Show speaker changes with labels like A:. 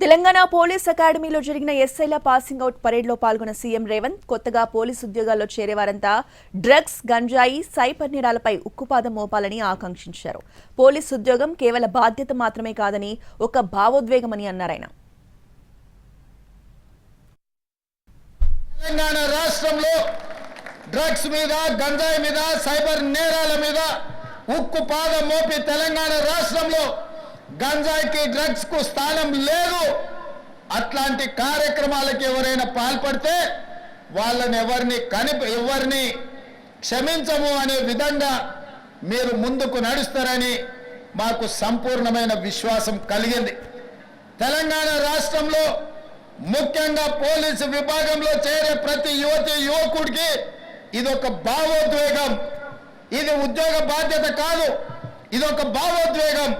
A: Telangana police అకాడమీలో జరిగిన ఎస్ఐల passing out పరేడ్లో పాల్గొన్న సీఎం రేవంత్ కొత్తగా పోలీస్ ఉద్యోగాల్లో చేరేవారంతా డ్రగ్స్ గంజాయి సైబర్ నేరాలపై ఉక్కుపాదం మోపాలని ఆకాంక్షించారు. పోలీస్ ఉద్యోగం కేవల బాధ్యత మాత్రమే కాదని ఒక భావోద్వేగమని అన్నారాయన
B: తెలంగాణ రాష్ట్రంలో డ్రగ్స్ మీద గంజాయి మీద సైబర్ నేరాల మీద ఉక్కు పాదం మోపి తెలంగాణ రాష్ట్రంలో గంజాయికి డ్రగ్స్కు స్థానం లేదు. అట్లాంటి కార్యక్రమాలకు ఎవరైనా పాల్పడితే వాళ్ళని ఎవరిని కని ఎవరిని క్షమించము అనే విధంగా మీరు ముందుకు నడుస్తారని మాకు సంపూర్ణమైన విశ్వాసం కలిగింది. తెలంగాణ రాష్ట్రంలో ముఖ్యంగా పోలీసు విభాగంలో చేరే ప్రతి యువతి యువకుడికి ఇది ఒక భావోద్వేగం. ఇది ఉద్యోగ బాధ్యత కాదు. ఇది ఒక భావోద్వేగం.